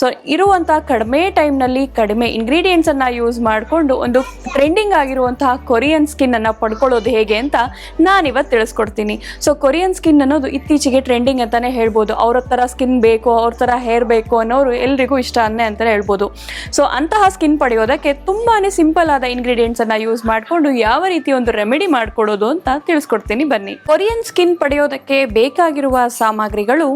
So ಇರುವಂತಹ ಕಡಿಮೆ ಟೈಮ್ನಲ್ಲಿ ಕಡಿಮೆ ಇಂಗ್ರೀಡಿಯೆಂಟ್ಸ್ ಅನ್ನ ಯೂಸ್ ಮಾಡಿಕೊಂಡು ಒಂದು ಟ್ರೆಂಡಿಂಗ್ ಆಗಿರುವಂತಹ ಕೊರಿಯನ್ ಸ್ಕಿನ್ ಅನ್ನ ಪಡ್ಕೊಳ್ಳೋದು ಹೇಗೆ ಅಂತ ನಾನಿವತ್ತು ತಿಳಿಸ್ಕೊಡ್ತೀನಿ. ಸೊ ಕೊರಿಯನ್ ಸ್ಕಿನ್ ಅನ್ನೋದು ಇತ್ತೀಚೆಗೆ ಟ್ರೆಂಡಿಂಗ್ ಅಂತಾನೆ ಹೇಳ್ಬೋದು. ಅವ್ರ ಥರ ಸ್ಕಿನ್ ಬೇಕು, ಅವ್ರ ಥರ ಹೇರ್ ಬೇಕು ಅನ್ನೋರು ಎಲ್ರಿಗೂ ಇಷ್ಟ ಅನ್ನೇ ಅಂತಲೇ ಹೇಳ್ಬೋದು. ಸೊ ಅಂತಹ ಸ್ಕಿನ್ ಪಡೆಯೋದಕ್ಕೆ ತುಂಬಾನೇ ಸಿಂಪಲ್ ಆದ ಇಂಗ್ರೀಡಿಯೆಂಟ್ಸ್ ಅನ್ನ ಯೂಸ್ ಮಾಡಿಕೊಂಡು ಯಾವ ರೀತಿ ಒಂದು ರೆಮಿಡಿ ಮಾಡ್ಕೊಡೋದು ಅಂತ ತಿಳಿಸ್ಕೊಡ್ತೀನಿ ಬನ್ನಿ. ಕೊರಿಯನ್ ಸ್ಕಿನ್ ಪಡೆಯೋದಕ್ಕೆ ಬೇಕಾಗಿರುವ ಸಾಮಗ್ರಿಗಳು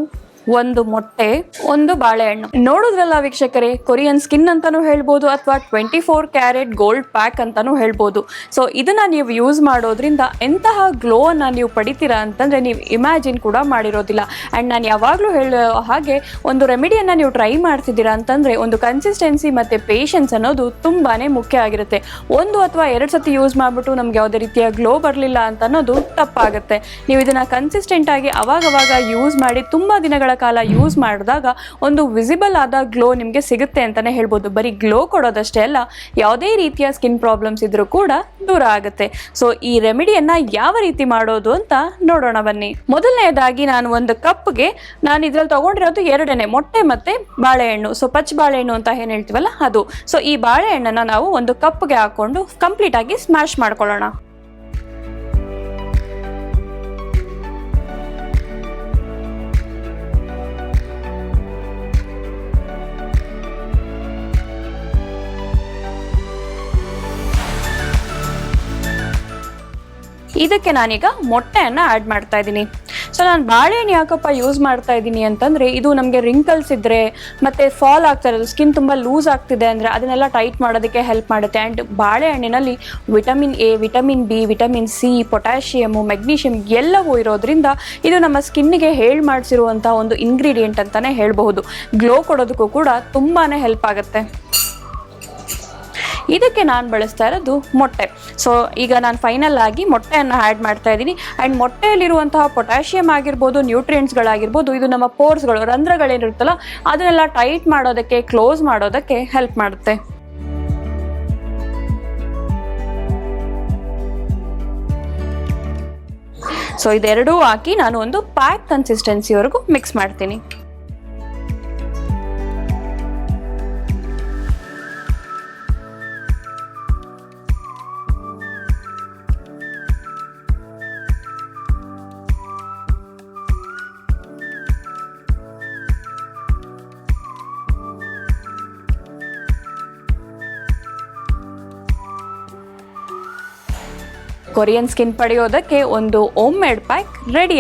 ಒಂದು ಮೊಟ್ಟೆ, ಒಂದು ಬಾಳೆಹಣ್ಣು. ನೋಡುದ್ರಲ್ಲ ವೀಕ್ಷಕರೇ, ಕೊರಿಯನ್ ಸ್ಕಿನ್ ಅಂತಾನೂ ಹೇಳ್ಬೋದು ಅಥವಾ twenty four carat gold pack ಅಂತಾನೂ ಹೇಳ್ಬೋದು. ಸೊ ಇದನ್ನ ನೀವು ಯೂಸ್ ಮಾಡೋದ್ರಿಂದ ಎಂತಹ ಗ್ಲೋ ಅನ್ನ ನೀವು ಪಡಿತೀರಾ ಅಂತಂದ್ರೆ ನೀವು ಇಮ್ಯಾಜಿನ್ ಕೂಡ ಮಾಡಿರೋದಿಲ್ಲ. ಅಂಡ್ ನಾನು ಯಾವಾಗಲೂ ಹೇಳೋ ಹಾಗೆ, ಒಂದು ರೆಮಿಡಿಯನ್ನ ನೀವು ಟ್ರೈ ಮಾಡ್ತಿದ್ದೀರಾ ಅಂತಂದ್ರೆ, ಒಂದು ಕನ್ಸಿಸ್ಟೆನ್ಸಿ ಮತ್ತೆ ಪೇಷನ್ಸ್ ಅನ್ನೋದು ತುಂಬಾನೇ ಮುಖ್ಯ ಆಗಿರುತ್ತೆ. ಒಂದು ಅಥವಾ ಎರಡು ಸತಿ ಯೂಸ್ ಮಾಡ್ಬಿಟ್ಟು ನಮ್ಗೆ ಯಾವುದೇ ರೀತಿಯ ಗ್ಲೋ ಬರಲಿಲ್ಲ ಅಂತ ಅನ್ನೋದು ತಪ್ಪಾಗುತ್ತೆ. ನೀವು ಇದನ್ನ ಕನ್ಸಿಸ್ಟೆಂಟ್ ಆಗಿ ಅವಾಗವಾಗ ಯೂಸ್ ಮಾಡಿ ತುಂಬಾ ದಿನಗಳ ಕಾಲ ಯೂಸ್ ಮಾಡಿದಾಗ ಒಂದು ವಿಸಿಬಲ್ ಆದ ಗ್ಲೋ ನಿಮಗೆ ಸಿಗುತ್ತೆ ಅಂತಾನೆ ಹೇಳ್ಬೋದು. ಬರೀ ಗ್ಲೋ ಕೊಡೋದಷ್ಟೇ ಅಲ್ಲ, ಯಾವುದೇ ರೀತಿಯ ಸ್ಕಿನ್ ಪ್ರಾಬ್ಲಮ್ಸ್ ಇದ್ರೂ ಕೂಡ ದೂರ ಆಗುತ್ತೆ. ಸೊ ಈ ರೆಮಿಡಿಯನ್ನ ಯಾವ ರೀತಿ ಮಾಡೋದು ಅಂತ ನೋಡೋಣ ಬನ್ನಿ. ಮೊದಲನೆಯದಾಗಿ ನಾನು ಒಂದು ಕಪ್ಗೆ ನಾನು ಇದ್ರಲ್ಲಿ ತಗೊಂಡಿರೋದು ಎರಡನೇ, ಮೊಟ್ಟೆ ಮತ್ತೆ ಬಾಳೆಹಣ್ಣು. ಸೊ ಪಚ್ ಬಾಳೆಹಣ್ಣು ಅಂತ ಏನು ಹೇಳ್ತೀವಲ್ಲ ಅದು. ಸೊ ಈ ಬಾಳೆಹಣ್ಣನ್ನ ನಾವು ಒಂದು ಕಪ್ಗೆ ಹಾಕೊಂಡು ಕಂಪ್ಲೀಟ್ ಆಗಿ ಸ್ಮ್ಯಾಶ್ ಮಾಡ್ಕೊಳ್ಳೋಣ. ಇದಕ್ಕೆ ನಾನೀಗ ಮೊಟ್ಟೆಯನ್ನು ಆ್ಯಡ್ ಮಾಡ್ತಾ ಇದ್ದೀನಿ. ಸೊ ನಾನು ಬಾಳೆಹಣ್ಣು ಯಾಕಪ್ಪ ಯೂಸ್ ಮಾಡ್ತಾ ಇದ್ದೀನಿ ಅಂತಂದರೆ ಇದು ನಮಗೆ ರಿಂಕಲ್ಸ್ ಇದ್ದರೆ ಮತ್ತು ಫಾಲ್ ಆಗ್ತಾ ಇರೋದು ಸ್ಕಿನ್ ತುಂಬ ಲೂಸ್ ಆಗ್ತಿದೆ ಅಂದರೆ ಅದನ್ನೆಲ್ಲ ಟೈಟ್ ಮಾಡೋದಕ್ಕೆ ಹೆಲ್ಪ್ ಮಾಡುತ್ತೆ. And ಬಾಳೆಹಣ್ಣಿನಲ್ಲಿ vitamin A vitamin B vitamin C potassium magnesium ಎಲ್ಲವೂ ಇರೋದ್ರಿಂದ ಇದು ನಮ್ಮ ಸ್ಕಿನ್ನಿಗೆ ಹೇಳಿ ಮಾಡಿಸಿರುವಂಥ ಒಂದು ಇಂಗ್ರೀಡಿಯೆಂಟ್ ಅಂತಲೇ ಹೇಳಬಹುದು. ಗ್ಲೋ ಕೊಡೋದಕ್ಕೂ ಕೂಡ ತುಂಬಾ ಹೆಲ್ಪ್ ಆಗುತ್ತೆ. ಇದಕ್ಕೆ ನಾನು ಬಳಸ್ತಾ ಇರೋದು ಮೊಟ್ಟೆ. ಸೊ ಈಗ ನಾನು ಫೈನಲ್ ಆಗಿ ಮೊಟ್ಟೆಯನ್ನು ಆ್ಯಡ್ ಮಾಡ್ತಾ ಇದ್ದೀನಿ. ಆ್ಯಂಡ್ ಮೊಟ್ಟೆಯಲ್ಲಿರುವಂತಹ ಪೊಟ್ಯಾಷಿಯಂ ಆಗಿರ್ಬೋದು ನ್ಯೂಟ್ರಿಯೆಂಟ್ಸ್ಗಳಾಗಿರ್ಬೋದು ಇದು ನಮ್ಮ ಪೋರ್ಸ್ಗಳು ರಂಧ್ರಗಳೇನಿರುತ್ತಲ್ಲ ಅದನ್ನೆಲ್ಲ ಟೈಟ್ ಮಾಡೋದಕ್ಕೆ ಕ್ಲೋಸ್ ಮಾಡೋದಕ್ಕೆ ಹೆಲ್ಪ್ ಮಾಡುತ್ತೆ. ಸೊ ಇದೆರಡೂ ಹಾಕಿ ನಾನು ಒಂದು ಪ್ಯಾಕ್ ಕನ್ಸಿಸ್ಟೆನ್ಸಿವರೆಗೂ ಮಿಕ್ಸ್ ಮಾಡ್ತೀನಿ. ಕೊರಿಯನ್ ಸ್ಕಿನ್ ಪಡೆಯೋದಕ್ಕೆ ಒಂದು ಓಮ್ ಮೇಡ್ ಪ್ಯಾಕ್ ರೆಡಿ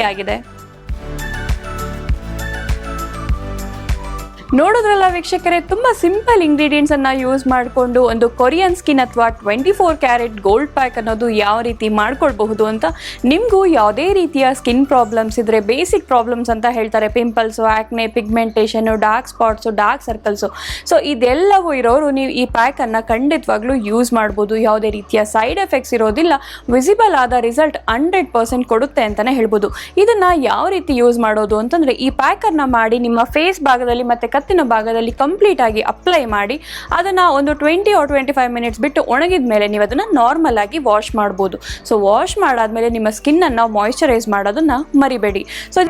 ನೋಡೋದ್ರಲ್ಲ ವೀಕ್ಷಕರೇ, ತುಂಬ ಸಿಂಪಲ್ ಇಂಗ್ರೀಡಿಯೆಂಟ್ಸ್ ಅನ್ನ ಯೂಸ್ ಮಾಡಿಕೊಂಡು ಒಂದು ಕೊರಿಯನ್ ಸ್ಕಿನ್ ಅಥವಾ twenty four carat gold pack ಅನ್ನೋದು ಯಾವ ರೀತಿ ಮಾಡ್ಕೊಳ್ಬಹುದು ಅಂತ ನಿಮಗೂ ಯಾವುದೇ ರೀತಿಯ ಸ್ಕಿನ್ ಪ್ರಾಬ್ಲಮ್ಸ್ ಇದ್ರೆ ಬೇಸಿಕ್ ಪ್ರಾಬ್ಲಮ್ಸ್ ಅಂತ ಹೇಳ್ತಾರೆ. Pimples acne pigmentation dark spots dark circles so ಇದೆಲ್ಲವೂ ಇರೋರು ನೀವು ಈ ಪ್ಯಾಕನ್ನು ಖಂಡಿತವಾಗ್ಲೂ ಯೂಸ್ ಮಾಡ್ಬೋದು. ಯಾವುದೇ ರೀತಿಯ ಸೈಡ್ ಎಫೆಕ್ಟ್ಸ್ ಇರೋದಿಲ್ಲ. ವಿಸಿಬಲ್ ಆದ ರಿಸಲ್ಟ್ ಹಂಡ್ರೆಡ್ ಪರ್ಸೆಂಟ್ ಕೊಡುತ್ತೆ ಅಂತಲೇ ಹೇಳ್ಬೋದು. ಇದನ್ನು ಯಾವ ರೀತಿ ಯೂಸ್ ಮಾಡೋದು ಅಂತಂದರೆ, ಈ ಪ್ಯಾಕನ್ನು ಮಾಡಿ ನಿಮ್ಮ ಫೇಸ್ ಭಾಗದಲ್ಲಿ ಮತ್ತು ಕತ್ತಿನ ಭಾಗದಲ್ಲಿ ಕಂಪ್ಲೀಟ್ ಆಗಿ ಅಪ್ಲೈ ಮಾಡಿ ಅದನ್ನ ಒಂದು twenty or twenty five minutes ಬಿಟ್ಟು ಒಣಗಿದ ಮೇಲೆ ನೀವು ಅದನ್ನ ನಾರ್ಮಲ್ ಆಗಿ ವಾಶ್ ಮಾಡ್ಬೋದು. ಸೊ ವಾಶ್ ಮಾಡಾದ್ಮೇಲೆ ನಿಮ್ಮ ಸ್ಕಿನ್ ಅನ್ನ ಮಾಯಿಶ್ಚರೈಸ್ ಮಾಡೋದನ್ನ ಮರಿಬೇಡಿ. ಸೊ